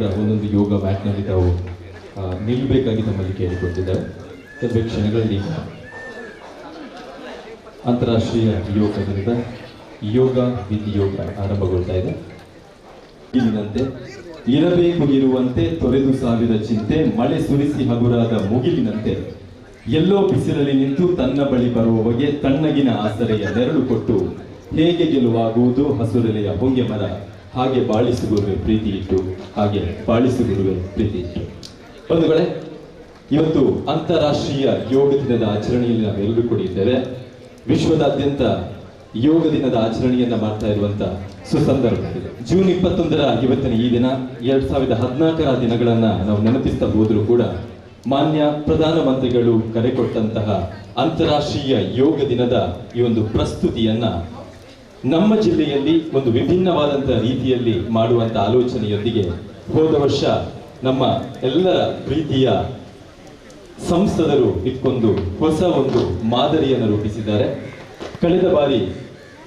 ಕೂಡ ಒಂದೊಂದು ಯೋಗ ಮ್ಯಾಟ್ನಲ್ಲಿ ತಾವು ನಿಲ್ಲಬೇಕಾಗಿ ತಮ್ಮಲ್ಲಿ ಕೇಳಿಕೊಟ್ಟಿದ್ದಾರೆ. ಕೆಲವೇ ಕ್ಷಣಗಳಲ್ಲಿ ಅಂತಾರಾಷ್ಟ್ರೀಯ ಯೋಗ ದಿನದ ಯೋಗ ವಿತ್ ಯೋಗ ಆರಂಭಗೊಳ್ತಾ ಇದೆ. ಇಲ್ಲಿನಂತೆ ಇರಬೇಕು ಇರುವಂತೆ ತೊರೆದು ಸಾವಿರ ಚಿಂತೆ, ಮಳೆ ಸುರಿಸಿ ಹಗುರಾದ ಮುಗಿಲಿನಂತೆ ಎಲ್ಲೋ ಬಿಸಿಲಲ್ಲಿ ನಿಂತು ತನ್ನ ಬಳಿ ಬರುವವಗೆ ತಣ್ಣಗಿನ ಆಸರೆಯ ನೆರಳು ಕೊಟ್ಟು ಹೇಗೆ ಗೆಲುವಾಗುವುದು ಹಸುರೆಲೆಯ ಹೊಂಗೆ ಮರ. ಹಾಗೆ ಬಾಳಿಸುಗುರುವೆ ಪ್ರೀತಿ ಇಟ್ಟು, ಹಾಗೆ ಬಾಳಿಸುಗುರುವೆ ಪ್ರೀತಿ ಇಟ್ಟು. ಬಂಧುಗಳೇ, ಇವತ್ತು ಅಂತಾರಾಷ್ಟ್ರೀಯ ಯೋಗ ದಿನದ ಆಚರಣೆಯಲ್ಲಿ ನಾವೆಲ್ಲರೂ ಕೂಡ ಇದ್ದೇವೆ. ವಿಶ್ವದಾದ್ಯಂತ ಯೋಗ ದಿನದ ಆಚರಣೆಯನ್ನ ಮಾಡ್ತಾ ಇರುವಂತ ಸುಸಂದರ್ಭ ಜೂನ್ ಇಪ್ಪತ್ತೊಂದರ ಇವತ್ತಿನ ಈ ದಿನ, ಎರಡ್ ಸಾವಿರದ ಹದಿನಾಲ್ಕರ ದಿನಗಳನ್ನ ನಾವು ನೆನಪಿಸ್ತಾ ಹೋದ್ರು ಕೂಡ ಮಾನ್ಯ ಪ್ರಧಾನಮಂತ್ರಿಗಳು ಕರೆ ಕೊಟ್ಟಂತಹ ಅಂತಾರಾಷ್ಟ್ರೀಯ ಯೋಗ ದಿನದ ಈ ಒಂದು ಪ್ರಸ್ತುತಿಯನ್ನ ನಮ್ಮ ಜಿಲ್ಲೆಯಲ್ಲಿ ಒಂದು ವಿಭಿನ್ನವಾದಂತಹ ರೀತಿಯಲ್ಲಿ ಮಾಡುವಂತ ಆಲೋಚನೆಯೊಂದಿಗೆ ಹೋದ ವರ್ಷ ನಮ್ಮ ಎಲ್ಲರ ಪ್ರೀತಿಯ ಸಂಸದರು ಇಟ್ಕೊಂಡು ಹೊಸ ಒಂದು ಮಾದರಿಯನ್ನು ರೂಪಿಸಿದ್ದಾರೆ. ಕಳೆದ ಬಾರಿ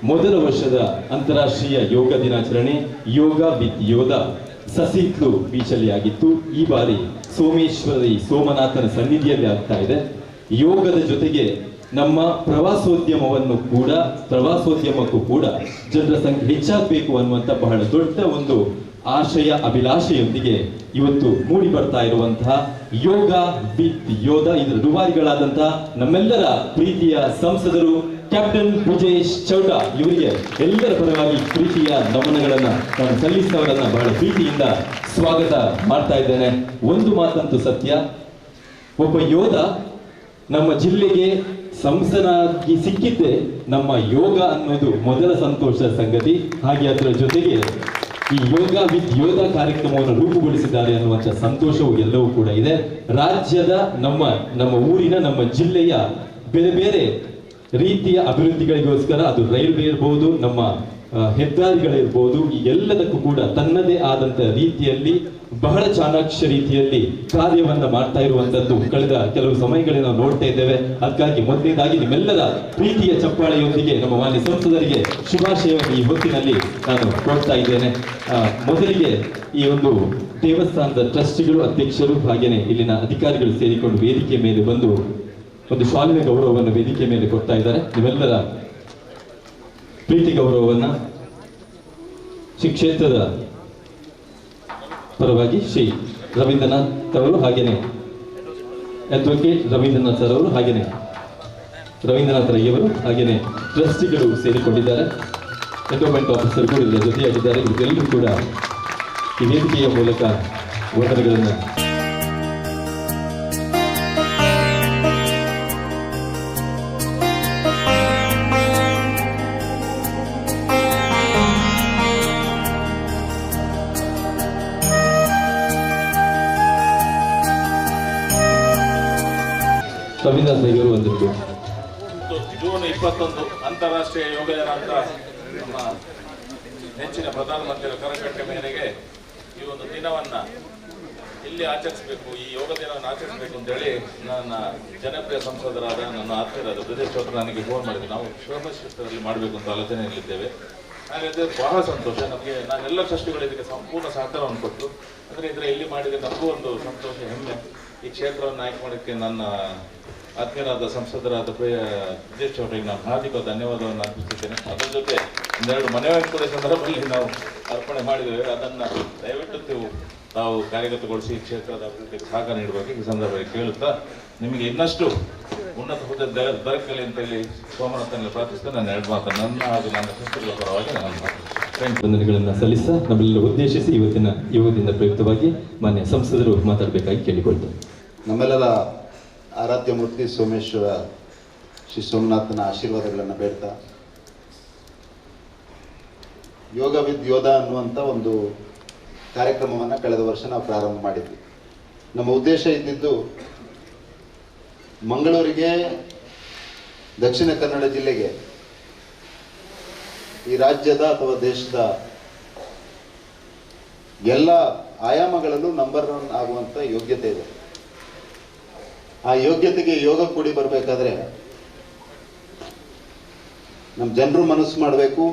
ಮೊದಲ ವರ್ಷದ ಅಂತಾರಾಷ್ಟ್ರೀಯ ಯೋಗ ದಿನಾಚರಣೆ ಯೋಗ ವಿತ್ ಯೋಧ ಸಸಿತ್ಲು ಬೀಚಲ್ಲಿ ಆಗಿತ್ತು. ಈ ಬಾರಿ ಸೋಮೇಶ್ವರಿ ಸೋಮನಾಥನ ಸನ್ನಿಧಿಯಲ್ಲಿ ಆಗ್ತಾ ಇದೆ. ಯೋಗದ ಜೊತೆಗೆ ನಮ್ಮ ಪ್ರವಾಸೋದ್ಯಮವನ್ನು ಕೂಡ, ಪ್ರವಾಸೋದ್ಯಮಕ್ಕೂ ಕೂಡ ಜನರ ಸಂಖ್ಯೆ ಹೆಚ್ಚಾಗಬೇಕು ಅನ್ನುವಂಥ ಬಹಳ ದೊಡ್ಡ ಒಂದು ಆಶಯ, ಅಭಿಲಾಷೆಯೊಂದಿಗೆ ಇವತ್ತು ಮೂಡಿ ಬರ್ತಾ ಇರುವಂತಹ ಯೋಗ ವಿತ್ ಯೋಧ ಇದರ ದುಬಾರಿಗಳಾದಂತಹ ನಮ್ಮೆಲ್ಲರ ಪ್ರೀತಿಯ ಸಂಸದರು ಕ್ಯಾಪ್ಟನ್ ಬ್ರಿಜೇಶ್ ಚೌಟಾ ಇವರಿಗೆ ಎಲ್ಲರ ಪರವಾಗಿ ಪ್ರೀತಿಯ ನಮನಗಳನ್ನ ನಾನು ಸಲ್ಲಿಸಿದವರನ್ನ ಬಹಳ ಪ್ರೀತಿಯಿಂದ ಸ್ವಾಗತ ಮಾಡ್ತಾ ಇದ್ದೇನೆ. ಒಂದು ಮಾತಂತೂ ಸತ್ಯ, ಒಬ್ಬ ಯೋಧ ನಮ್ಮ ಜಿಲ್ಲೆಗೆ ಸಂಸನಾಗಿ ಸಿಕ್ಕಿದ್ದೆ ನಮ್ಮ ಯೋಗ ಅನ್ನೋದು ಮೊದಲ ಸಂತೋಷದ ಸಂಗತಿ. ಹಾಗೆ ಅದರ ಜೊತೆಗೆ ಈ ಯೋಗ ವಿತ್ ಯೋಗ ಕಾರ್ಯಕ್ರಮವನ್ನು ರೂಪುಗೊಳಿಸಿದ್ದಾರೆ ಅನ್ನುವಂಥ ಸಂತೋಷವು ಎಲ್ಲವೂ ಕೂಡ ಇದೆ. ರಾಜ್ಯದ ನಮ್ಮ ನಮ್ಮ ಊರಿನ, ನಮ್ಮ ಜಿಲ್ಲೆಯ ಬೇರೆ ಬೇರೆ ರೀತಿಯ ಅಭಿವೃದ್ಧಿಗಳಿಗೋಸ್ಕರ ಅದು ರೈಲ್ವೆ ಇರ್ಬೋದು, ನಮ್ಮ ಹೆದ್ದಾರಿಗಳಿರ್ಬೋದು, ಈ ಎಲ್ಲದಕ್ಕೂ ಕೂಡ ತನ್ನದೇ ಆದಂತ ರೀತಿಯಲ್ಲಿ, ಬಹಳ ಚಾಣಾಕ್ಷ ರೀತಿಯಲ್ಲಿ ಕಾರ್ಯವನ್ನ ಮಾಡ್ತಾ ಇರುವಂತದ್ದು ಕಳೆದ ಕೆಲವು ಸಮಯಗಳಲ್ಲಿ ನಾವು ನೋಡ್ತಾ ಇದ್ದೇವೆ. ಅದಕ್ಕಾಗಿ ಮೊದಲನೇದಾಗಿ ನಿಮ್ಮೆಲ್ಲರ ಪ್ರೀತಿಯ ಚಪ್ಪಾಳೆಯೊಂದಿಗೆ ನಮ್ಮ ಮಾನ್ಯ ಸಂಸದರಿಗೆ ಶುಭಾಶಯವನ್ನು ಈ ಹೊತ್ತಿನಲ್ಲಿ ನಾನು ಕೊಡ್ತಾ ಇದ್ದೇನೆ. ಮೊದಲಿಗೆ ಈ ಒಂದು ದೇವಸ್ಥಾನದ ಟ್ರಸ್ಟಿಗಳು, ಅಧ್ಯಕ್ಷರು ಹಾಗೇನೆ ಇಲ್ಲಿನ ಅಧಿಕಾರಿಗಳು ಸೇರಿಕೊಂಡು ವೇದಿಕೆ ಮೇಲೆ ಬಂದು ಒಂದು ಶಾಲಿನ ಗೌರವವನ್ನು ವೇದಿಕೆ ಮೇಲೆ ಕೊಡ್ತಾ ಇದ್ದಾರೆ. ನಿಮ್ಮೆಲ್ಲರ ಪ್ರೀತಿ ಗೌರವವನ್ನು ಶ್ರೀ ಕ್ಷೇತ್ರದ ಪರವಾಗಿ ಶ್ರೀ ರವೀಂದ್ರನಾಥ್ ಅವರು ಹಾಗೆಯೇ ಅಡ್ವೊಕೇಟ್ ರವೀಂದ್ರನಾಥ್ ಸರ್ ಅವರು ಹಾಗೆಯೇ ರವೀಂದ್ರನಾಥ್ ರೈಯವರು ಹಾಗೆಯೇ ಟ್ರಸ್ಟಿಗಳು ಸೇರಿಕೊಂಡಿದ್ದಾರೆ. ಎಂಡೋಮೆಂಟ್ ಆಫೀಸರ್ ಕೂಡ ಇದರ ಜೊತೆಯಾಗಿದ್ದಾರೆ. ಇವರೆಲ್ಲರೂ ಕೂಡ ಈ ವೇದಿಕೆಯ ಮೂಲಕ ವಂದನೆಗಳನ್ನು ರವೀಂದ್ರನಾಥ್ ರೈ ಅವರು ಒಂದಿರಬೇಕು ಮತ್ತು ಜೂನ್ ಇಪ್ಪತ್ತೊಂದು ಅಂತಾರಾಷ್ಟ್ರೀಯ ಯೋಗ ದಿನ ಅಂತ ನಮ್ಮ ನೆಚ್ಚಿನ ಪ್ರಧಾನಮಂತ್ರಿಗಳ ಕರಕಟ್ಟೆ ಮೇರೆಗೆ ಈ ಒಂದು ದಿನವನ್ನ ಇಲ್ಲಿ ಆಚರಿಸಬೇಕು, ಈ ಯೋಗ ದಿನವನ್ನು ಆಚರಿಸಬೇಕು ಅಂತೇಳಿ ನನ್ನ ಜನಪ್ರಿಯ ಸಂಸದರಾದ ನನ್ನ ಆತ್ಮೀಯರಾದ ಪ್ರದೇಶ್ ಚೌಧರಿ ನನಗೆ ಫೋನ್ ಮಾಡಿದ್ರು. ನಾವು ಕ್ಷೇತ್ರದಲ್ಲಿ ಮಾಡಬೇಕು ಅಂತ ಆಲೋಚನೆಯಲ್ಲಿದ್ದೇವೆ ಹಾಗಾದ್ರೆ ಬಹಳ ಸಂತೋಷ. ನಮಗೆ ನಾನೆಲ್ಲ ಸೃಷ್ಟಿಗಳು ಇದಕ್ಕೆ ಸಂಪೂರ್ಣ ಸಹಕಾರವನ್ನು ಕೊಟ್ಟು, ಅಂದರೆ ಇದರ ಇಲ್ಲಿ ಮಾಡಿದರೆ ನಮಗೂ ಒಂದು ಸಂತೋಷ, ಹೆಮ್ಮೆ. ಈ ಕ್ಷೇತ್ರವನ್ನು ಆಯ್ಕೆ ಮಾಡೋಕ್ಕೆ ನನ್ನ ಆತ್ಮೀಯರಾದ ಸಂಸದರಾದ ಪ್ರಿಯ ಸಿದ್ದೇಶ್ ಅವರಿಗೆ ನಾನು ಹಾರ್ದಿಕ ಧನ್ಯವಾದವನ್ನು ಅರ್ಪಿಸುತ್ತೇನೆ. ಅದರ ಜೊತೆ ಒಂದೆರಡು ಮನೆಯನ್ನು ಕೂಡ ಸಂದರ್ಭದಲ್ಲಿ ನಾವು ಅರ್ಪಣೆ ಮಾಡಿದ್ದೇವೆ. ಅದನ್ನು ದಯವಿಟ್ಟು ತಾವು ಕಾರ್ಯಗತಗೊಳಿಸಿ ಈ ಕ್ಷೇತ್ರದ ಅಭಿವೃದ್ಧಿಗೆ ಸಹಕಾರ ನೀಡುವಾಗ ಈ ಸಂದರ್ಭದಲ್ಲಿ ಕೇಳುತ್ತಾ ನಿಮಗೆ ಇನ್ನಷ್ಟು ಉನ್ನತ ಹುದ್ದೆ ದೊರಕಲಿ ಅಂತೇಳಿ ಸೋಮನಾಥನಲ್ಲಿ ಪ್ರಾರ್ಥಿಸ್ತಾ ನಾನು ಎರಡು ಮಾತು ನನ್ನ ಹಾಗೂ ನನ್ನ ಸಂಸ್ಥೆಗಳ ಪರವಾಗಿ ನಾನು ಸಲ್ಲಿಸ ವಂದನೆಗಳನ್ನು ಸಲ್ಲಿಸ್ತಾ ನಮ್ಮೆಲ್ಲ ಉದ್ದೇಶಿಸಿ ಇವತ್ತಿನ ಯುವದಿಂದ ಪ್ರಯುಕ್ತವಾಗಿ ಮಾನ್ಯ ಸಂಸದರು ಮಾತಾಡಬೇಕಾಗಿ ಕೇಳಿಕೊಳ್ತೇನೆ ನಮ್ಮೆಲ್ಲರ ಆರಾಧ್ಯ ಮೂರ್ತಿ ಸೋಮೇಶ್ವರ ಶ್ರೀ ಸೋಮನಾಥನ ಆಶೀರ್ವಾದಗಳನ್ನು ಬೇಡ್ತಾ. ಯೋಗ ವಿದ್ ಯೋಧ ಅನ್ನುವಂಥ ಒಂದು ಕಾರ್ಯಕ್ರಮವನ್ನು ಕಳೆದ ವರ್ಷ ನಾವು ಪ್ರಾರಂಭ ಮಾಡಿದ್ವಿ. ನಮ್ಮ ಉದ್ದೇಶ ಇದ್ದಿದ್ದು ಮಂಗಳೂರಿಗೆ, ದಕ್ಷಿಣ ಕನ್ನಡ ಜಿಲ್ಲೆಗೆ ಈ ರಾಜ್ಯದ ಅಥವಾ ದೇಶದ ಎಲ್ಲ ಆಯಾಮಗಳಲ್ಲೂ ನಂಬರ್ ಒನ್ ಆಗುವಂಥ ಯೋಗ್ಯತೆ ಇದೆ. ಆ ಯೋಗ್ಯತೆಗೆ ಯೋಗ ಕೂಡಿ ಬರಬೇಕಾದ್ರೆ ನಮ್ಮ ಜನರು ಮನಸ್ಸು ಮಾಡಬೇಕು.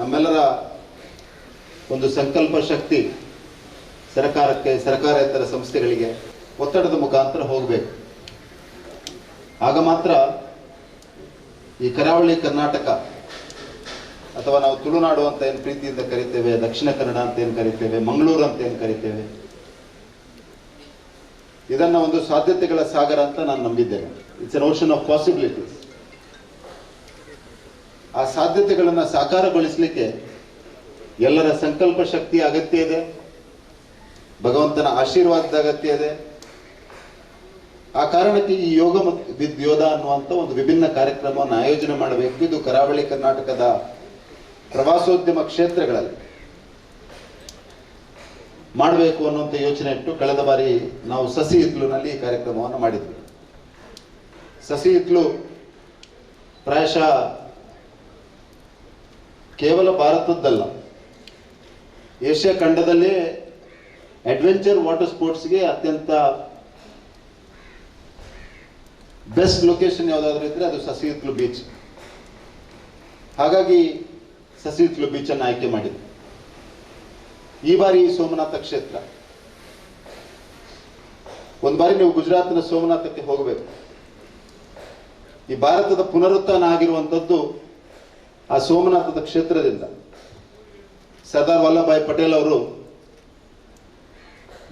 ನಮ್ಮೆಲ್ಲರ ಒಂದು ಸಂಕಲ್ಪ ಶಕ್ತಿ ಸರ್ಕಾರಕ್ಕೆ, ಸರ್ಕಾರೇತರ ಸಂಸ್ಥೆಗಳಿಗೆ ಒತ್ತಡದ ಮುಖಾಂತರ ಹೋಗಬೇಕು. ಆಗ ಮಾತ್ರ ಈ ಕರಾವಳಿ ಕರ್ನಾಟಕ ಅಥವಾ ನಾವು ತುಳುನಾಡು ಅಂತ ಏನು ಪ್ರೀತಿಯಿಂದ ಕರಿತೇವೆ, ದಕ್ಷಿಣ ಕನ್ನಡ ಅಂತ ಏನು ಕರಿತೇವೆ, ಮಂಗಳೂರು ಅಂತ ಏನು ಕರಿತೇವೆ ಇದನ್ನ ಒಂದು ಸಾಧ್ಯತೆಗಳ ಸಾಗರ ಅಂತ ನಾನು ನಂಬಿದ್ದೇನೆ. It's an ocean of possibilities ಆ ಸಾಧ್ಯತೆಗಳನ್ನು ಸಾಕಾರಗೊಳಿಸಲಿಕ್ಕೆ ಎಲ್ಲರ ಸಂಕಲ್ಪ ಶಕ್ತಿ ಅಗತ್ಯ ಇದೆ. ಭಗವಂತನ ಆಶೀರ್ವಾದದ ಅಗತ್ಯ ಇದೆ. ಆ ಕಾರಣಕ್ಕೆ ಈ ಯೋಗ ವಿದ್ಯೋಧ ಅನ್ನುವಂಥ ಒಂದು ವಿಭಿನ್ನ ಕಾರ್ಯಕ್ರಮವನ್ನು ಆಯೋಜನೆ ಮಾಡಬೇಕು. ಇದು ಕರಾವಳಿ ಕರ್ನಾಟಕದ ಪ್ರವಾಸೋದ್ಯಮ ಕ್ಷೇತ್ರಗಳಲ್ಲಿ. ಮಾಡಬೇಕು ಅನ್ನುವಂಥ ಯೋಚನೆ ಇಟ್ಟು ಕಳೆದ ಬಾರಿ ನಾವು ಸಸಿ ಇತ್ಲುನಲ್ಲಿ ಈ ಕಾರ್ಯಕ್ರಮವನ್ನು ಮಾಡಿದ್ವಿ. ಸಸಿ ಇತ್ಲು ಪ್ರಾಯಶಃ ಕೇವಲ ಭಾರತದ್ದಲ್ಲ. ಏಷ್ಯಾ ಖಂಡದಲ್ಲೇ ಅಡ್ವೆಂಚರ್ ವಾಟರ್ ಸ್ಪೋರ್ಟ್ಸ್ಗೆ ಅತ್ಯಂತ ಬೆಸ್ಟ್ ಲೊಕೇಶನ್ ಯಾವುದಾದ್ರೂ ಇದ್ರೆ ಅದು ಸಸಿಹಿತ್ಲು ಬೀಚ್ ಹಾಗಾಗಿ ಸಸಿಹಿತ್ಲು ಬೀಚ್ ಅನ್ನು ಆಯ್ಕೆ ಮಾಡಿದ್ವಿ. ಈ ಬಾರಿ ಸೋಮನಾಥ ಕ್ಷೇತ್ರ. ಒಂದು ಬಾರಿ ನೀವು ಗುಜರಾತ್ನ ಸೋಮನಾಥಕ್ಕೆ ಹೋಗಬೇಕು. ಈ ಭಾರತದ ಪುನರುತ್ಥಾನ ಆಗಿರುವಂಥದ್ದು ಆ ಸೋಮನಾಥದ ಕ್ಷೇತ್ರದಿಂದ. ಸರ್ದಾರ್ ವಲ್ಲಭಾಯ್ ಪಟೇಲ್ ಅವರು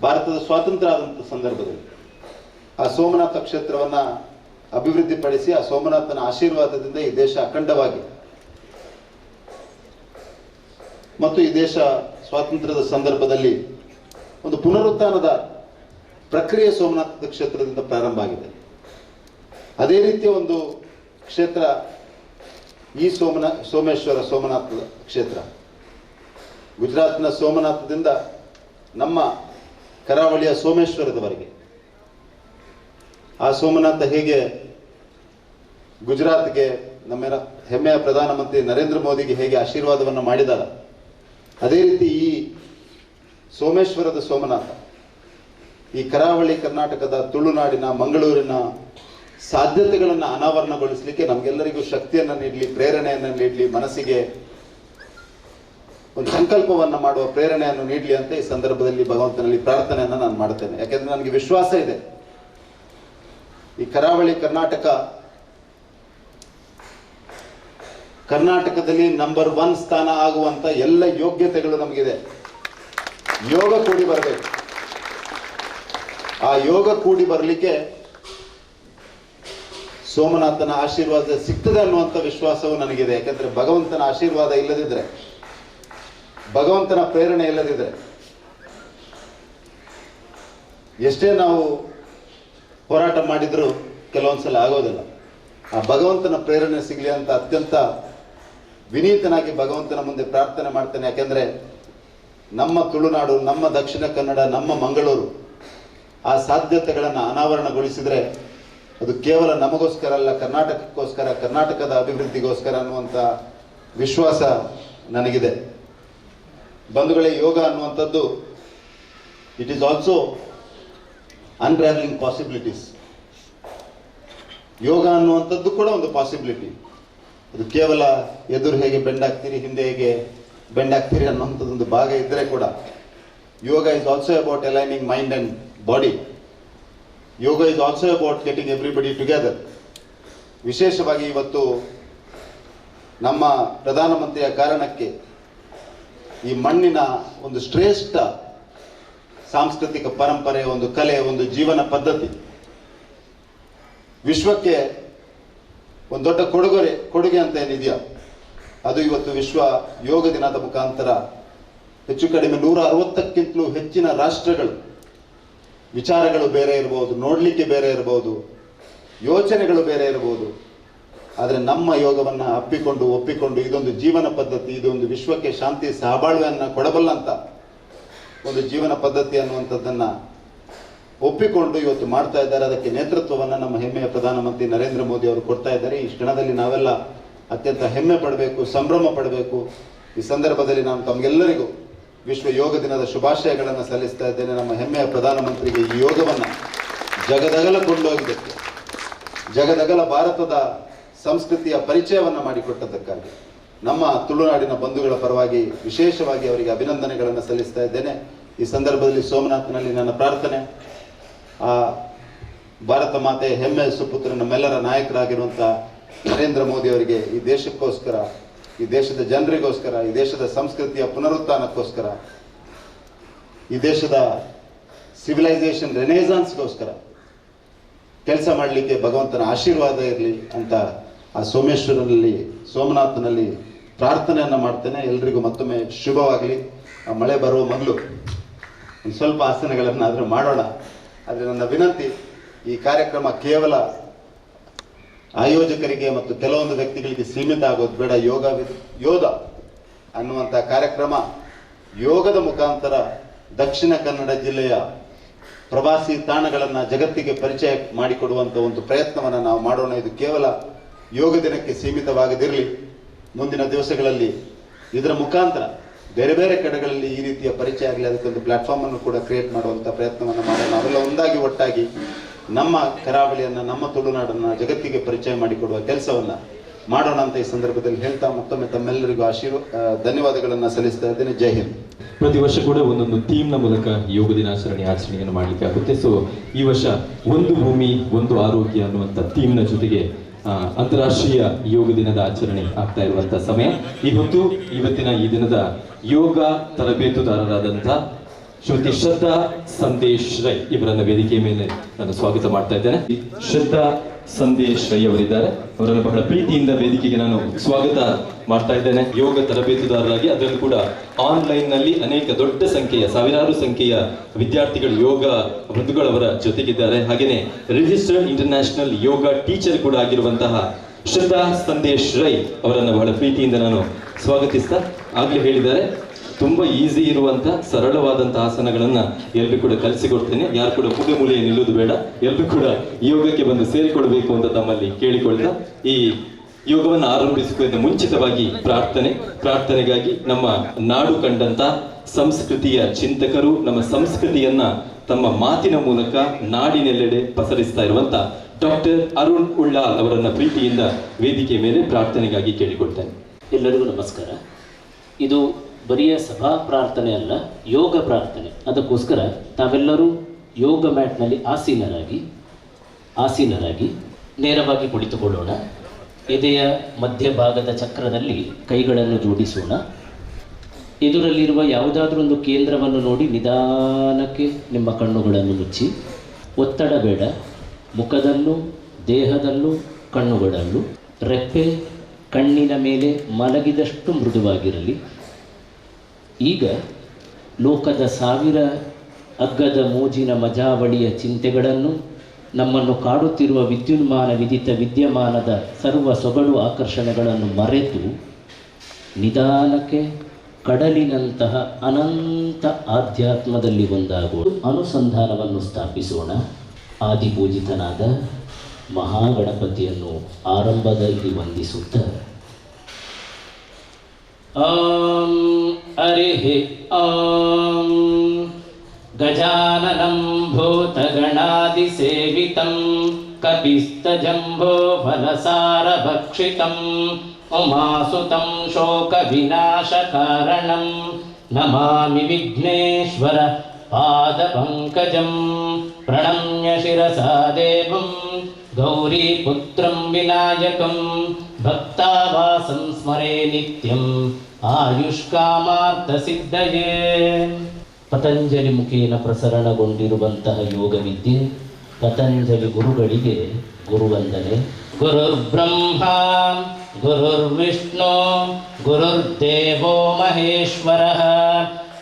ಭಾರತದ ಸ್ವಾತಂತ್ರ್ಯ ಆದಂಥ ಸಂದರ್ಭದಲ್ಲಿ ಆ ಸೋಮನಾಥ ಕ್ಷೇತ್ರವನ್ನ ಅಭಿವೃದ್ಧಿಪಡಿಸಿ, ಆ ಸೋಮನಾಥನ ಆಶೀರ್ವಾದದಿಂದ ಈ ದೇಶ ಅಖಂಡವಾಗಿ ಮತ್ತು ಈ ದೇಶ ಸ್ವಾತಂತ್ರ್ಯದ ಸಂದರ್ಭದಲ್ಲಿ ಒಂದು ಪುನರುತ್ಥಾನದ ಪ್ರಕ್ರಿಯೆ ಸೋಮನಾಥದ ಕ್ಷೇತ್ರದಿಂದ ಪ್ರಾರಂಭ ಆಗಿದೆ. ಅದೇ ರೀತಿಯ ಒಂದು ಕ್ಷೇತ್ರ ಈ ಸೋಮನ, ಸೋಮೇಶ್ವರ ಸೋಮನಾಥ ಕ್ಷೇತ್ರ. ಗುಜರಾತ್ನ ಸೋಮನಾಥದಿಂದ ನಮ್ಮ ಕರಾವಳಿಯ ಸೋಮೇಶ್ವರದವರೆಗೆ. ಆ ಸೋಮನಾಥ ಹೇಗೆ ಗುಜರಾತ್ಗೆ ನಮ್ಮ ಹೆಮ್ಮೆಯ ಪ್ರಧಾನಮಂತ್ರಿ ನರೇಂದ್ರ ಮೋದಿಗೆ ಹೇಗೆ ಆಶೀರ್ವಾದವನ್ನು ಮಾಡಿದಾರ? ಅದೇ ರೀತಿ ಈ ಸೋಮೇಶ್ವರದ ಸೋಮನಾಥ, ಈ ಕರಾವಳಿ ಕರ್ನಾಟಕದ ತುಳುನಾಡಿನ, ಮಂಗಳೂರಿನ ಸಾಧ್ಯತೆಗಳನ್ನು ಅನಾವರಣಗೊಳಿಸಲಿಕ್ಕೆ ನಮಗೆಲ್ಲರಿಗೂ ಶಕ್ತಿಯನ್ನು ನೀಡಲಿ, ಪ್ರೇರಣೆಯನ್ನು ನೀಡಲಿ, ಮನಸ್ಸಿಗೆ ಒಂದು ಸಂಕಲ್ಪವನ್ನು ಮಾಡುವ ಪ್ರೇರಣೆಯನ್ನು ನೀಡಲಿ ಅಂತ ಈ ಸಂದರ್ಭದಲ್ಲಿ ಭಗವಂತನಲ್ಲಿ ಪ್ರಾರ್ಥನೆಯನ್ನು ನಾನು ಮಾಡ್ತೇನೆ. ಯಾಕೆಂದರೆ ನನಗೆ ವಿಶ್ವಾಸ ಇದೆ. ಈ ಕರಾವಳಿ ಕರ್ನಾಟಕ ಕರ್ನಾಟಕದಲ್ಲಿ ನಂಬರ್ ಒನ್ ಸ್ಥಾನ ಆಗುವಂತ ಎಲ್ಲ ಯೋಗ್ಯತೆಗಳು ನಮಗಿದೆ. ಯೋಗ ಕೂಡಿ ಬರಬೇಕು. ಆ ಯೋಗ ಕೂಡಿ ಬರಲಿಕ್ಕೆ ಸೋಮನಾಥನ ಆಶೀರ್ವಾದ ಸಿಗ್ತದೆ ಅನ್ನುವಂಥ ವಿಶ್ವಾಸವು ನನಗಿದೆ. ಯಾಕಂದ್ರೆ ಭಗವಂತನ ಆಶೀರ್ವಾದ ಇಲ್ಲದಿದ್ರೆ, ಭಗವಂತನ ಪ್ರೇರಣೆ ಇಲ್ಲದಿದ್ರೆ ಎಷ್ಟೇ ನಾವು ಹೋರಾಟ ಮಾಡಿದ್ರು ಕೆಲವೊಂದ್ಸಲ ಆಗೋದಿಲ್ಲ. ಆ ಭಗವಂತನ ಪ್ರೇರಣೆ ಸಿಗಲಿ ಅಂತ ಅತ್ಯಂತ ವಿನೀತನಾಗಿ ಭಗವಂತನ ಮುಂದೆ ಪ್ರಾರ್ಥನೆ ಮಾಡ್ತೇನೆ. ಯಾಕೆಂದ್ರೆ ನಮ್ಮ ತುಳುನಾಡು, ನಮ್ಮ ದಕ್ಷಿಣ ಕನ್ನಡ, ನಮ್ಮ ಮಂಗಳೂರು ಆ ಸಾಧ್ಯತೆಗಳನ್ನು ಅನಾವರಣಗೊಳಿಸಿದ್ರೆ ಅದು ಕೇವಲ ನಮಗೋಸ್ಕರ ಅಲ್ಲ, ಕರ್ನಾಟಕಕ್ಕೋಸ್ಕರ, ಕರ್ನಾಟಕದ ಅಭಿವೃದ್ಧಿಗೋಸ್ಕರ ಅನ್ನುವಂಥ ವಿಶ್ವಾಸ ನನಗಿದೆ. ಬಂಧುಗಳೇ, ಯೋಗ ಅನ್ನುವಂಥದ್ದು it is also unravelling possibilities ಯೋಗ ಅನ್ನುವಂಥದ್ದು ಕೂಡ ಒಂದು ಪಾಸಿಬಿಲಿಟಿ ಅದು ಕೇವಲ ಎದುರು ಹೇಗೆ ಬೆಂಡಾಗ್ತೀರಿ, ಹಿಂದೆ ಹೇಗೆ ಬೆಂಡ್ ಆಗ್ತೀರಿ ಅನ್ನುವಂಥದ್ದೊಂದು ಭಾಗ ಇದ್ದರೆ ಕೂಡ, yoga is also about aligning mind and body yoga is also about getting everybody together ವಿಶೇಷವಾಗಿ ಇವತ್ತು ನಮ್ಮ ಪ್ರಧಾನಮಂತ್ರಿಯ ಕಾರಣಕ್ಕೆ ಈ ಮಣ್ಣಿನ ಒಂದು ಶ್ರೇಷ್ಠ ಸಾಂಸ್ಕೃತಿಕ ಪರಂಪರೆ ಒಂದು ಕಲೆ ಒಂದು ಜೀವನ ಪದ್ಧತಿ. ವಿಶ್ವಕ್ಕೆ ಒಂದು ದೊಡ್ಡ ಕೊಡುಗೊರೆ, ಕೊಡುಗೆ ಅಂತ ಏನಿದೆಯಾ? ಅದು ಇವತ್ತು ವಿಶ್ವ ಯೋಗ ದಿನದ ಮುಖಾಂತರ ಹೆಚ್ಚು ಕಡಿಮೆ ನೂರ ಅರವತ್ತಕ್ಕಿಂತಲೂ ಹೆಚ್ಚಿನ ರಾಷ್ಟ್ರಗಳು ವಿಚಾರಗಳು ಬೇರೆ ಇರಬಹುದು ನೋಡಲಿಕ್ಕೆ ಬೇರೆ ಇರಬಹುದು ಯೋಚನೆಗಳು ಬೇರೆ ಇರಬಹುದು ಆದರೆ ನಮ್ಮ ಯೋಗವನ್ನು ಅಪ್ಪಿಕೊಂಡು, ಒಪ್ಪಿಕೊಂಡು ಇದೊಂದು ಜೀವನ ಪದ್ಧತಿ, ಇದೊಂದು ವಿಶ್ವಕ್ಕೆ ಶಾಂತಿ ಸಹಬಾಳ್ವೆಯನ್ನ ಕೊಡಬಲ್ಲಂತ ಒಂದು ಜೀವನ ಪದ್ಧತಿ ಅನ್ನುವಂಥದ್ದನ್ನ ಒಪ್ಪಿಕೊಂಡು ಇವತ್ತು ಮಾಡ್ತಾ ಇದ್ದಾರೆ. ಅದಕ್ಕೆ ನೇತೃತ್ವವನ್ನು ನಮ್ಮ ಹೆಮ್ಮೆಯ ಪ್ರಧಾನಮಂತ್ರಿ ನರೇಂದ್ರ ಮೋದಿ ಅವರು ಕೊಡ್ತಾ ಇದ್ದಾರೆ. ಈ ಕ್ಷಣದಲ್ಲಿ ನಾವೆಲ್ಲ ಅತ್ಯಂತ ಹೆಮ್ಮೆ ಪಡಬೇಕು, ಸಂಭ್ರಮ ಪಡಬೇಕು. ಈ ಸಂದರ್ಭದಲ್ಲಿ ನಾನು ತಮಗೆಲ್ಲರಿಗೂ ವಿಶ್ವ ಯೋಗ ದಿನದ ಶುಭಾಶಯಗಳನ್ನು ಸಲ್ಲಿಸ್ತಾ ಇದ್ದೇನೆ. ನಮ್ಮ ಹೆಮ್ಮೆಯ ಪ್ರಧಾನಮಂತ್ರಿಗೆ ಈ ಯೋಗವನ್ನು ಜಗದಗಲ ಕೊಂಡೋಗಿದ್ದಕ್ಕೆ ಜಗದಗಲ ಭಾರತದ ಸಂಸ್ಕೃತಿಯ ಪರಿಚಯವನ್ನು ಮಾಡಿಕೊಟ್ಟದ್ದಕ್ಕಾಗಿ, ನಮ್ಮ ತುಳುನಾಡಿನ ಬಂಧುಗಳ ಪರವಾಗಿ ವಿಶೇಷವಾಗಿ ಅವರಿಗೆ ಅಭಿನಂದನೆಗಳನ್ನು ಸಲ್ಲಿಸ್ತಾ ಇದ್ದೇನೆ. ಈ ಸಂದರ್ಭದಲ್ಲಿ ಸೋಮನಾಥನಲ್ಲಿ ನನ್ನ ಪ್ರಾರ್ಥನೆ. ಆ ಭಾರತ ಮಾತೆ ಹೆಮ್ಮೆ ಸುಪುತ್ರ ನಮ್ಮೆಲ್ಲರ ನಾಯಕರಾಗಿರುವಂಥ ನರೇಂದ್ರ ಮೋದಿ ಅವರಿಗೆ ಈ ದೇಶಕ್ಕೋಸ್ಕರ, ಈ ದೇಶದ ಜನರಿಗೋಸ್ಕರ, ಈ ದೇಶದ ಸಂಸ್ಕೃತಿಯ ಪುನರುತ್ಥಾನಕ್ಕೋಸ್ಕರ, ಈ ದೇಶದ ಸಿವಿಲೈಸೇಷನ್ ರೆನೇಸಾನ್ಸ್ಗೋಸ್ಕರ ಕೆಲಸ ಮಾಡಲಿಕ್ಕೆ ಭಗವಂತನ ಆಶೀರ್ವಾದ ಇರಲಿ ಅಂತ ಆ ಸೋಮೇಶ್ವರನಲ್ಲಿ, ಸೋಮನಾಥನಲ್ಲಿ ಪ್ರಾರ್ಥನೆಯನ್ನು ಮಾಡ್ತೇನೆ. ಎಲ್ರಿಗೂ ಮತ್ತೊಮ್ಮೆ ಶುಭವಾಗಲಿ. ಆ ಮಳೆ ಬರುವ ಮೊದಲು ಸ್ವಲ್ಪ ಆಸನಗಳನ್ನಾದರೂ ಮಾಡೋಣ. ಆದರೆ ನನ್ನ ವಿನಂತಿ, ಈ ಕಾರ್ಯಕ್ರಮ ಕೇವಲ ಆಯೋಜಕರಿಗೆ ಮತ್ತು ಕೆಲವೊಂದು ವ್ಯಕ್ತಿಗಳಿಗೆ ಸೀಮಿತ ಆಗೋದು ಬೇಡ. ಯೋಗ ಯೋಧ ಅನ್ನುವಂಥ ಕಾರ್ಯಕ್ರಮ ಯೋಗದ ಮುಖಾಂತರ ದಕ್ಷಿಣ ಕನ್ನಡ ಜಿಲ್ಲೆಯ ಪ್ರವಾಸಿ ತಾಣಗಳನ್ನು ಜಗತ್ತಿಗೆ ಪರಿಚಯ ಮಾಡಿಕೊಡುವಂಥ ಒಂದು ಪ್ರಯತ್ನವನ್ನು ನಾವು ಮಾಡೋಣ. ಇದು ಕೇವಲ ಯೋಗ ದಿನಕ್ಕೆ ಸೀಮಿತವಾಗದಿರಲಿ ಮುಂದಿನ ದಿವಸಗಳಲ್ಲಿ ಇದರ ಮುಖಾಂತರ ಬೇರೆ ಬೇರೆ ಕಡೆಗಳಲ್ಲಿ ಈ ರೀತಿಯ ಪರಿಚಯ ಆಗಲಿ ಅದಕ್ಕೊಂದು ಪ್ಲಾಟ್ಫಾರ್ಮ್ ಅನ್ನು ಕೂಡ ಕ್ರಿಯೇಟ್ ಮಾಡುವಂಥ ಪ್ರಯತ್ನವನ್ನು ಮಾಡೋಣ. ನಾವೆಲ್ಲ ಒಂದಾಗಿ ಒಟ್ಟಾಗಿ ನಮ್ಮ ಕರಾವಳಿಯನ್ನು, ನಮ್ಮ ತುಳುನಾಡನ್ನು, ಜಗತ್ತಿಗೆ ಪರಿಚಯ ಮಾಡಿಕೊಡುವ ಕೆಲಸವನ್ನು ಮಾಡೋಣ ಅಂತ ಈ ಸಂದರ್ಭದಲ್ಲಿ ಹೇಳ್ತಾ ಮತ್ತೊಮ್ಮೆ ತಮ್ಮೆಲ್ಲರಿಗೂ ಆಶೀರ್ವ ಧನ್ಯವಾದಗಳನ್ನ ಸಲ್ಲಿಸ್ತಾ ಇದ್ದೇನೆ. ಜೈ ಹಿಂದ್. ಪ್ರತಿ ವರ್ಷ ಕೂಡ ಒಂದೊಂದು ಥೀಮ್ನ ಮೂಲಕ ಯೋಗ ದಿನಾಚರಣೆ ಆಚರಣೆಯನ್ನು ಮಾಡಲಿಕ್ಕೆ ಆಗುತ್ತೆ. ಸೊ ಈ ವರ್ಷ ಒಂದು ಭೂಮಿ, ಒಂದು ಆರೋಗ್ಯ ಅನ್ನುವಂಥ ಥೀಮ್ನ ಜೊತೆಗೆ ಅಂತಾರಾಷ್ಟ್ರೀಯ ಯೋಗ ದಿನದ ಆಚರಣೆ ಆಗ್ತಾ ಇರುವಂತ ಸಮಯ. ಈ ಇವತ್ತಿನ ಈ ದಿನದ ಯೋಗ ತರಬೇತುದಾರರಾದಂತಹ ಶ್ರುತಿ ಶ್ರದ್ಧಾ ಸಂದೇಶ್ ರೈ ಇವರನ್ನ ವೇದಿಕೆ ಮೇಲೆ ನಾನು ಸ್ವಾಗತ ಮಾಡ್ತಾ ಇದ್ದೇನೆ. ಶ್ರದ್ಧಾ ಸಂದೇಶ್ ರೈ ಅವರಿದ್ದಾರೆ ಅವರನ್ನು ಬಹಳ ಪ್ರೀತಿಯಿಂದ ವೇದಿಕೆಗೆ ನಾನು ಸ್ವಾಗತ ಮಾಡ್ತಾ ಇದ್ದೇನೆ. ಯೋಗ ತರಬೇತುದಾರರಾಗಿ ಅದರಲ್ಲೂ ಕೂಡ ಆನ್ಲೈನ್ನಲ್ಲಿ ಅನೇಕ ದೊಡ್ಡ ಸಂಖ್ಯೆಯ, ಸಾವಿರಾರು ಸಂಖ್ಯೆಯ ವಿದ್ಯಾರ್ಥಿಗಳು ಯೋಗ ಮೃದುಗಳವರ ಜೊತೆಗಿದ್ದಾರೆ. ಹಾಗೆಯೇ ರಿಜಿಸ್ಟರ್ಡ್ ಇಂಟರ್ನ್ಯಾಷನಲ್ ಯೋಗ ಟೀಚರ್ ಕೂಡ ಆಗಿರುವಂತಹ ಶ್ರದ್ಧಾ ಸಂದೇಶ್ ರೈ ಅವರನ್ನು ಬಹಳ ಪ್ರೀತಿಯಿಂದ ನಾನು ಸ್ವಾಗತಿಸ್ತಾ ಆಗಲೇ ಹೇಳಿದ್ದಾರೆ. ತುಂಬಾ ಈಸಿ ಇರುವಂತ ಸರಳವಾದಂತ ಆಸನಗಳನ್ನ ಎಲ್ರು ಕೂಡ ಕಲಿಸಿಕೊಡ್ತೇನೆ. ಯಾರು ಕೂಡ ಮುದೆ ಮೂಲೆಯ ನಿಲ್ಲುವುದು ಬೇಡ. ಎಲ್ರು ಕೂಡ ಯೋಗಕ್ಕೆ ಬಂದು ಸೇರಿಕೊಳ್ಬೇಕು ಅಂತ ತಮ್ಮಲ್ಲಿ ಕೇಳಿಕೊಳ್ತಾ ಈ ಯೋಗವನ್ನು ಆರಂಭಿಸುವ ಮುಂಚಿತವಾಗಿ ಪ್ರಾರ್ಥನೆ. ಪ್ರಾರ್ಥನೆಗಾಗಿ ನಮ್ಮ ನಾಡು ಕಂಡಂತ ಸಂಸ್ಕೃತಿಯ ಚಿಂತಕರು, ನಮ್ಮ ಸಂಸ್ಕೃತಿಯನ್ನ ತಮ್ಮ ಮಾತಿನ ಮೂಲಕ ನಾಡಿನೆಲ್ಲೆಡೆ ಪಸರಿಸ್ತಾ ಇರುವಂತ ಡಾಕ್ಟರ್ ಅರುಣ್ ಉಳ್ಳಾಲ್ ಅವರನ್ನ ಪ್ರೀತಿಯಿಂದ ವೇದಿಕೆ ಮೇಲೆ ಪ್ರಾರ್ಥನೆಗಾಗಿ ಕೇಳಿಕೊಳ್ತೇನೆ. ಎಲ್ಲರಿಗೂ ನಮಸ್ಕಾರ. ಇದು ಬರಿಯ ಸಭಾ ಪ್ರಾರ್ಥನೆ ಅಲ್ಲ, ಯೋಗ ಪ್ರಾರ್ಥನೆ. ಅದಕ್ಕೋಸ್ಕರ ತಾವೆಲ್ಲರೂ ಯೋಗ ಮ್ಯಾಟ್ನಲ್ಲಿ ಆಸೀನರಾಗಿ ಆಸೀನರಾಗಿ ನೇರವಾಗಿ ಕುಳಿತುಕೊಳ್ಳೋಣ. ಎದೆಯ ಮಧ್ಯಭಾಗದ ಚಕ್ರದಲ್ಲಿ ಕೈಗಳನ್ನು ಜೋಡಿಸೋಣ. ಎದುರಲ್ಲಿರುವ ಯಾವುದಾದ್ರೂ ಒಂದು ಕೇಂದ್ರವನ್ನು ನೋಡಿ ನಿಧಾನಕ್ಕೆ ನಿಮ್ಮ ಕಣ್ಣುಗಳನ್ನು ಮುಚ್ಚಿ. ಒತ್ತಡ ಬೇಡ. ಮುಖದಲ್ಲೂ, ದೇಹದಲ್ಲೂ, ಕಣ್ಣುಗಳಲ್ಲೂ. ರೆಪ್ಪೆ ಕಣ್ಣಿನ ಮೇಲೆ ಮಲಗಿದಷ್ಟು ಮೃದುವಾಗಿರಲಿ. ಈಗ ಲೋಕದ ಸಾವಿರ ಅಗ್ಗದ ಮೋಜಿನ ಮಜಾವಳಿಯ ಚಿಂತೆಗಳನ್ನು ನಮ್ಮನ್ನು ಕಾಡುತ್ತಿರುವ ವಿದ್ಯುನ್ಮಾನ ವಿದಿತ ವಿದ್ಯಮಾನದ ಸರ್ವ ಸೊಗಡು ಆಕರ್ಷಣೆಗಳನ್ನು ಮರೆತು ನಿಧಾನಕ್ಕೆ ಕಡಲಿನಂತಹ ಅನಂತ ಆಧ್ಯಾತ್ಮದಲ್ಲಿ ಒಂದಾಗುವ ಅನುಸಂಧಾನವನ್ನು ಸ್ಥಾಪಿಸೋಣ. ಆದಿಪೂಜಿತನಾದ ಮಹಾಗಣಪತಿಯನ್ನು ಆರಂಭದಲ್ಲಿ ವಂದಿಸುತ್ತಾ ॐ हरिः ॐ गजाननं भूतगणादिसेवितं कपिस्तजम्बोफलसारभक्षितम् उमासुतं शोकविनाशकारणं नमामि विघ्नेश्वर पादपङ्कजं प्रणम्य शिरसा देवं गौरीपुत्रं विनायकं ಭಕ್ತಾಭಾಸಂ ಸ್ಮರೇ ನಿತ್ಯಂ ಆಯುಷ್ಕಾಮಾರ್ಥಸಿದ್ಧಯೇ ಪತಂಜಲಿ ಮುಖೇನ ಪ್ರಸರಣಗೊಂಡಿರುವಂತಹ ಯೋಗ ವಿದ್ಯೆ ಪತಂಜಲಿ ಗುರುಗಳಿಗೆ ಗುರುವಂದನೆ ಗುರುರ್ ಬ್ರಹ್ಮ ಗುರುರ್ ವಿಷ್ಣು ಗುರುರ್ ದೇವೋ ಮಹೇಶ್ವರ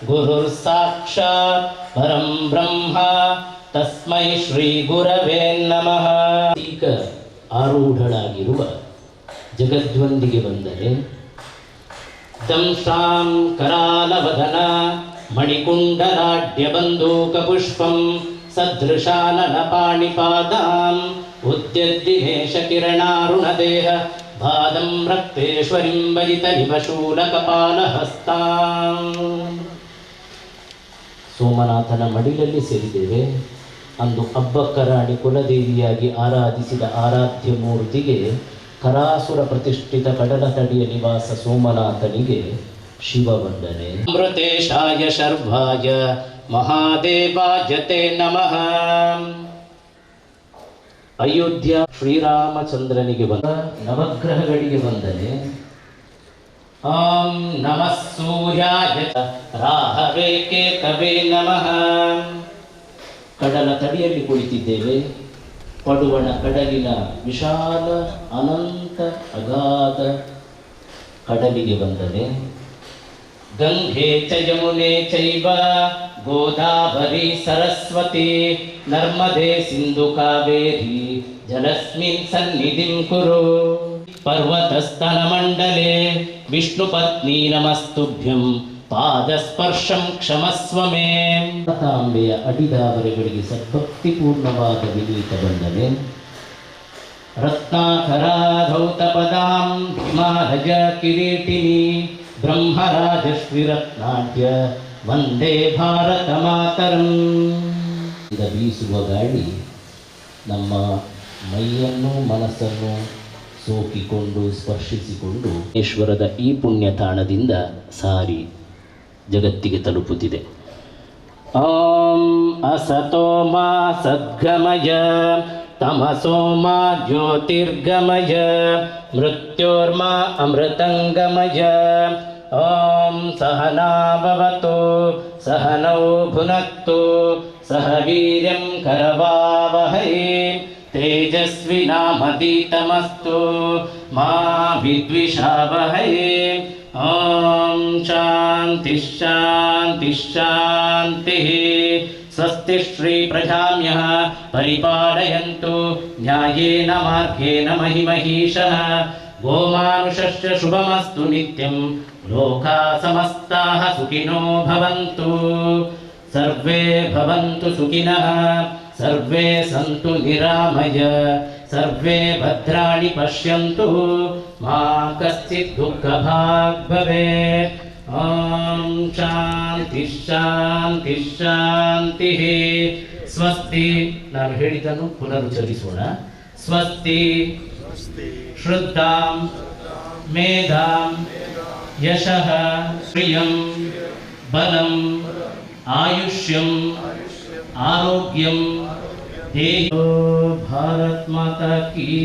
ಗುರುರ್ ಸಾಕ್ಷಾತ್ ಪರಂ ಬ್ರಹ್ಮ ತಸ್ಮೈ ಶ್ರೀ ಗುರವೇ ನಮಃ ಈಗ ಆರೂಢಳಾಗಿರುವ ಜಗದ್ವಂದಿಗೆ ಬಂದರೆ ದಂಶಾಂ ಕರಾಲವದನ ಪುಷ್ಪಂ ಸದೃಶಾನನ ಪಾಣಿಪಾದಾಂ ಉದ್ಯದ್ದಿನೇಶ ಕಿರಣಾರುಣದೇಹ ಬಾದಂ ರಕ್ತೇಶ್ವರಿಂ ವಜಿತ ಹಸ್ತ ಸೋಮನಾಥನ ಮಡಿಲಲ್ಲಿ ಸೇರಿದ್ದೇವೆ. ಅಂದು ಅಬ್ಬಕ್ಕರಾಣಿ ಕುಲದೇವಿಯಾಗಿ ಆರಾಧಿಸಿದ ಆರಾಧ್ಯ ಮೂರ್ತಿಗೆ ಕರಾಸುರ ಪ್ರತಿಷ್ಠಿತ ಕಡಲ ತಡಿಯ ನಿವಾಸ ಸೋಮನಾಥನಿಗೆ ಶಿವವಂದನೆ. ಅಮೃತೇಶಾಯ ಶರ್ಭಾಯ ಮಹಾದೇವಾಯ ತೇ ನಮಃ. ಅಯೋಧ್ಯ ಶ್ರೀರಾಮಚಂದ್ರನಿಗೆ ಬಂದ ನವಗ್ರಹಗಳಿಗೆ ವಂದನೆ. ಆಂ ನಮಃ ಸೂರ್ಯಾಯ. ರಾಹವೇ ಕೇತವೇ ನಮಃ. ಕಡಲ ತಡಿಯಲ್ಲಿ ಕುಳಿತಿದ್ದೇವೆ. ಪಡುವಣ ಕಡಲಿನ ವಿಶಾಲ ಅನಂತ ಅಗಾಧ ಕಡಲಿಗೆ ಬಂದರೆ ಗಂಗೆ ಚ ಯಮುನೆ ಚೈವ ಗೋದಾವರಿ ಸರಸ್ವತಿ ನರ್ಮದೆ ಸಿಂಧು ಕಾವೇರಿ ಜಲಸ್ಮಿನ್ ಸನ್ನಿಧಿಂ ಕುರು. ಪರ್ವತಸ್ತನ ಮಂಡಲೆ ವಿಷ್ಣು ಪತ್ನಿ ನಮಸ್ತುಭ್ಯಂ. ಪಾದಸ್ಪರ್ಶಂ ಕ್ಷಮಸ್ವ ಮೇ ಲತಾಂಬೆಯ ಅಡಿದಾವರೆಗಳಿಗೆ ಸದ್ಭಕ್ತಿಪೂರ್ಣವಾದ ವಿನೀತ ಬಂದನೆ ರತ್ನಾಕರಾಧೌತಪದಾಂ ಹಿಮಾಲಯ ಕಿರೀಟಿನಿ. ಬ್ರಹ್ಮರಾಜಶ್ರೀರತ್ನಾಢ್ಯ ವಂದೇ ಭಾರತ ಮಾತರಂ ಇದ ಬೀಸುವ ಗಾಳಿ ನಮ್ಮ ಮೈಯನ್ನು ಮನಸ್ಸನ್ನು ಸೋಕಿಕೊಂಡು ಸ್ಪರ್ಶಿಸಿಕೊಂಡು. ಈಶ್ವರದ ಈ ಪುಣ್ಯ ತಾಣದಿಂದ ಸಾರಿ ಜಗತ್ತಿಗೆ ತಲುಪುತ್ತಿದೆ. ಓಂ ಅಸತೋ ಮಾ ಸದ್ಗಮಯ ತಮಸೋ ಮಾ ಜ್ಯೋತಿರ್ಗಮಯ, ಮೃತ್ಯೋರ್ಮಾ ಅಮೃತಂಗಮಯ. ಓಂ ಸಹನಾಭವತು ಸಹನೌ ಭುನಕ್ತು, ಸಹ ವೀರ್ಯಂ ಕರವಾವಹೈ, ತೇಜಸ್ವಿನಾಮತೀತಮಸ್ತು, ಮಾ ವಿದ್ವಿಷಾವಹೈ. ॐ शान्तिः स्वस्ति श्रीप्रजाम्यः परिपालयन्तु न्यायेन मार्गेण महिमहीशः गोमानुषस्य शुभमस्तु नित्यं लोका समस्ताः सुखिनो भवन्तु सर्वे भवन्तु सुखिनः सर्वे सन्तु निरामय सर्वे भद्राणि पश्यन्तु मा कश्चित् दुःखभाग् भवेत् ॐ ಶಾಂತಿಃ ಶಾಂತಿಃ ಶಾಂತಿಃ ಸ್ವಸ್ತಿ ನಾನು ಹೇಳಿದ್ದನ್ನು ಪುನರುಚ್ಚರಿಸೋಣ ಸ್ವಸ್ತಿ ಶ್ರದ್ಧಾಂ ಮೇಧಾಂ ಯಶಃ ಪ್ರಿಯಂ ಬಲಂ ಆಯುಷ್ಯಂ आरोग्यम देहो भारत माता की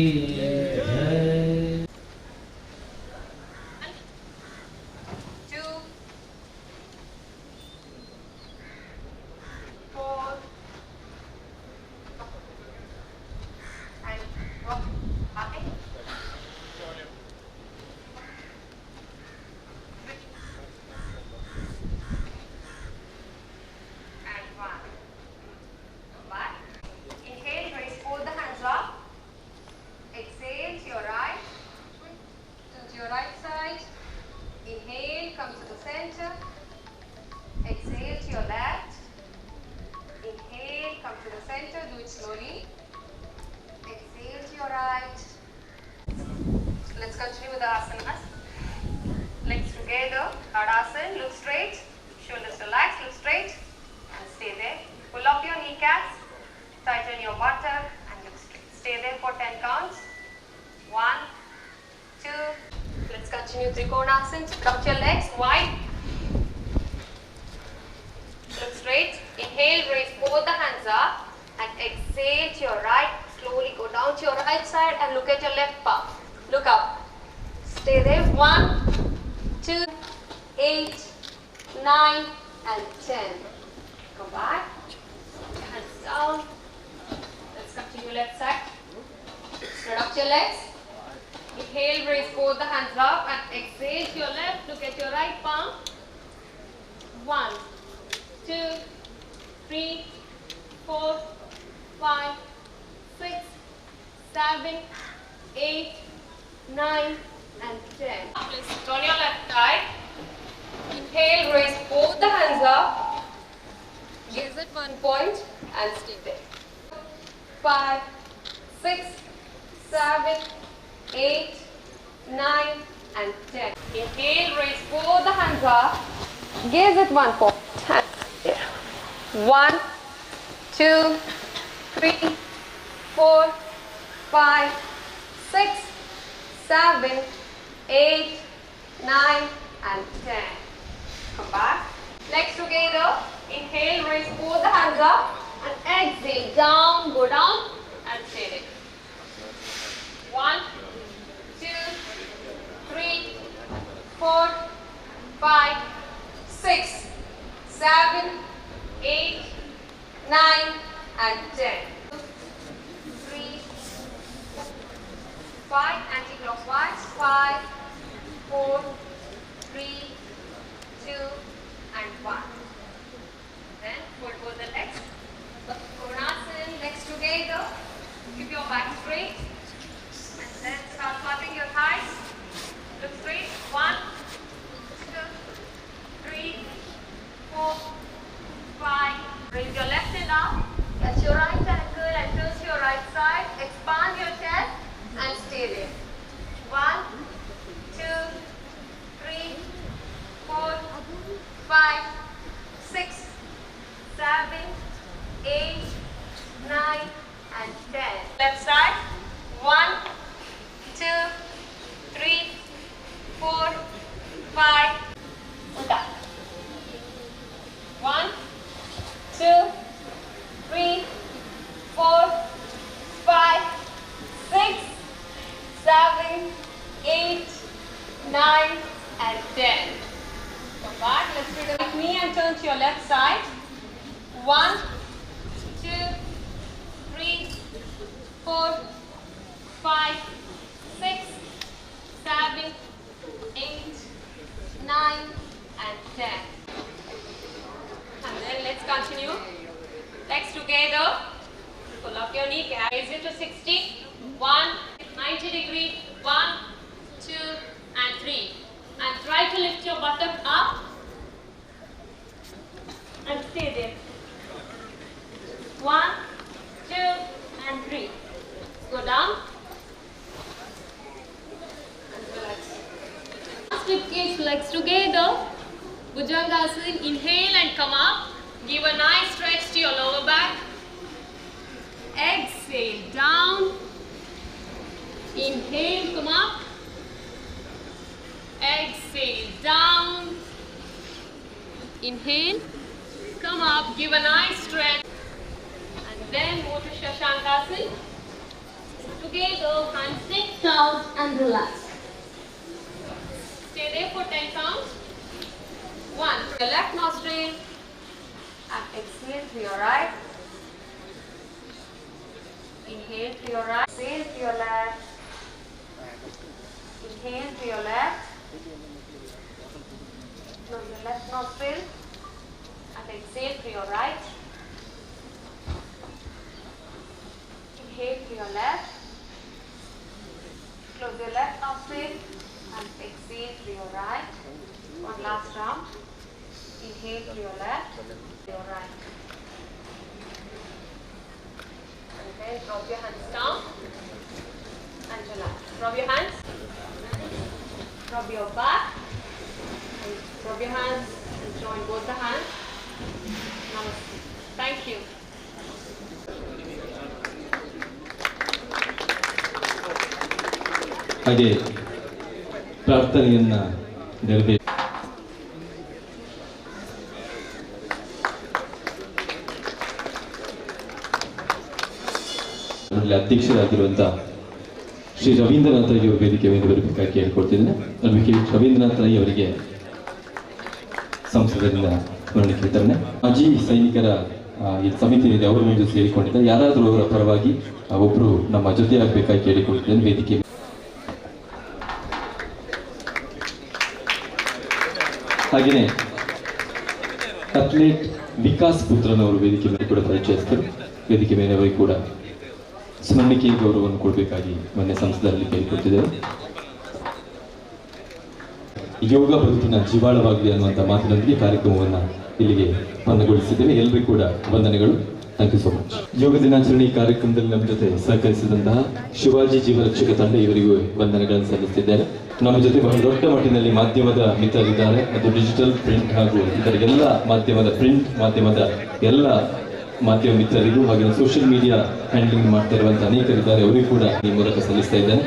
the. Legs together. Tadasana. Look straight. Shoulders relaxed. Look straight. And stay there. Pull up your kneecaps. Tighten your buttock and look straight. Stay there for 10 counts. One, two. Let's continue Trikonasana. Spread your legs wide. Look straight. Inhale, raise both the hands up. And exhale to your right. Slowly go down to your right side and look at your left palm. Look up. Stay there. One, two, eight, nine, and ten. Come back. Hands down. Let's continue left side. Spread up your legs. Inhale, raise both the hands up and exhale to your left. Look at your right palm. One, two, three, four, five, six, seven, eight, nine, and ten. Please sit on your left side. Inhale, raise both the hands up. Gaze at one point and stay there. Five, six, seven, eight, nine, and ten. Inhale, raise both the hands up. Gaze at one point. Stay there. One, two, three, four, five, six, seven, eight, nine, and ten. Come back. Legs together. Inhale, raise both the hands up. And exhale, down, go down, and stay there. One, two, three, four, five, six, seven, eight, nine, and ten. Three, five, anti-clockwise. Five, four, three, two, and one. Then fold both the legs. Konasana, legs together. Keep your back straight. And then start clapping your thighs. Look straight. One, two, three, four, five. Raise your left hand up. Touch your right ankle and turn to your right side. Expand your chest and stay there. One, two, three, four, five, six, seven, eight, nine, and ten. Left side. One, two, three, four, five. Uta. One, two, three, four, five, six, seven, eight, nine, and ten. Come back. Let's do the right knee and turn to your left side. One, two, three, four, five, six, seven, eight, nine, and ten. And then let's continue. Legs together. Pull up your knee. Raise it to 60. One, 90 degree. One, two, and three. And try to lift your buttock up. And stay there. One, two, and three. Go down. And relax. Slip cage legs together. Bhujangasana. Inhale and come up. Give a nice stretch to your lower back. Exhale down. Inhale, come up. Exhale down. Inhale, come up. Give a nice stretch. And then go to Shashankasana. Together, hands stick down and relax. Stay there for 10 counts. One, to your left nostril. And exhale to your right. Inhale to your right. Exhale to your left. Inhale to your left. Close your left nostril. And exhale to your right. Inhale to your left. Close your left nostril. And exhale to your right. One last round. Inhale to your left. to Your right. And then drop your hands down and relax. Rub your hands. Rub your back. And rub your hands and join both the hands. Namaste. Thank you. ಹಾಗೆ ಪ್ರಾರ್ಥನೆಯನ್ನ ನೆರವೇರಿ ಅದರಲ್ಲಿ ಅಧ್ಯಕ್ಷರಾಗಿರುವಂತ ಶ್ರೀ ರವೀಂದ್ರನಾಥ ರೈ ಅವರು ವೇದಿಕೆ ಮೇಲೆ ಬರಬೇಕಾಗಿ ಹೇಳ್ಕೊಳ್ತಿದ್ದೇನೆ advocate Ravindranath Rai ಅವರಿಗೆ ಸಂಸದರಿಂದ ಸ್ಮರಣಕ್ಕೆ ಕೇಳ್ತಾರೆ ಮಾಜಿ ಸೈನಿಕರ ಈ ಸಮಿತಿ ಇದೆ, ಅವರ ಮುಂದೆ ಸೇರಿಕೊಂಡಿದ್ದಾರೆ. ಯಾರಾದರೂ ಅವರ ಪರವಾಗಿ ಒಬ್ಬರು ನಮ್ಮ ಜೊತೆ ಆಗಬೇಕಾಗಿ ಕೇಳಿಕೊಳ್ತಿದ್ದೇನೆ ವೇದಿಕೆ ಹಾಗೆಯೇ ಅಥ್ಲೀಟ್ ವಿಕಾಸ್ ಪುತ್ರನವರು ವೇದಿಕೆ ಮೇಲೆ ಕೂಡ ಪರಿಚಯಿಸ್ತಾರೆ ವೇದಿಕೆ ಮೇಲೆ ಅವರಿಗೆ ಕೂಡ ಸ್ಮರಣಿಕೆ ಗೌರವವನ್ನು ಕೊಡಬೇಕಾಗಿ ಮೊನ್ನೆ ಸಂಸದರಲ್ಲಿ ಕೇಳಿಕೊಟ್ಟಿದ್ದೇವೆ ಯೋಗ ಬದುಕಿನ ಜೀವಾಳವಾಗಲಿ ಅನ್ನುವಂಥ ಮಾತಿನೊಂದಿಗೆ ಕಾರ್ಯಕ್ರಮವನ್ನು ಇಲ್ಲಿಗೆ ಬಂದಗೊಳಿಸಿದ್ದೇವೆ ಎಲ್ಲರಿಗೂ ಕೂಡ ವಂದನೆಗಳು. ಥ್ಯಾಂಕ್ ಯು ಸೋ ಮಚ್ ಯೋಗ ದಿನಾಚರಣೆ ಕಾರ್ಯಕ್ರಮದಲ್ಲಿ ನಮ್ಮ ಜೊತೆ ಸಹಕರಿಸಿದಂತಹ ಶಿವಾಜಿ ಜೀವರಕ್ಷಕ ತಂಡ ಇವರಿಗೂ ವಂದನೆಗಳನ್ನು ಸಲ್ಲಿಸಿದ್ದಾರೆ ನಮ್ಮ ಜೊತೆ ಬಹಳ ದೊಡ್ಡ ಮಟ್ಟಿನಲ್ಲಿ ಮಾಧ್ಯಮದ ಮಿತ್ರರಿದ್ದಾರೆ. ಮತ್ತು ಡಿಜಿಟಲ್ ಪ್ರಿಂಟ್ ಹಾಗೂ ಇತರ ಎಲ್ಲ ಮಾಧ್ಯಮದ ಪ್ರಿಂಟ್ ಮಾಧ್ಯಮದ ಎಲ್ಲ ಮಾಧ್ಯಮ ಮಿತ್ರರಿಗೂ ಹಾಗೆ ಸೋಷಿಯಲ್ ಮೀಡಿಯಾ ಹ್ಯಾಂಡ್ಲಿಂಗ್ ಮಾಡ್ತಾ ಇರುವಂತಹ ಅನೇಕರಿದ್ದಾರೆ. ಅವರಿಗೂ ಕೂಡ ಈ ಮೂಲಕ ಸಲ್ಲಿಸ್ತಾ ಇದ್ದೇನೆ.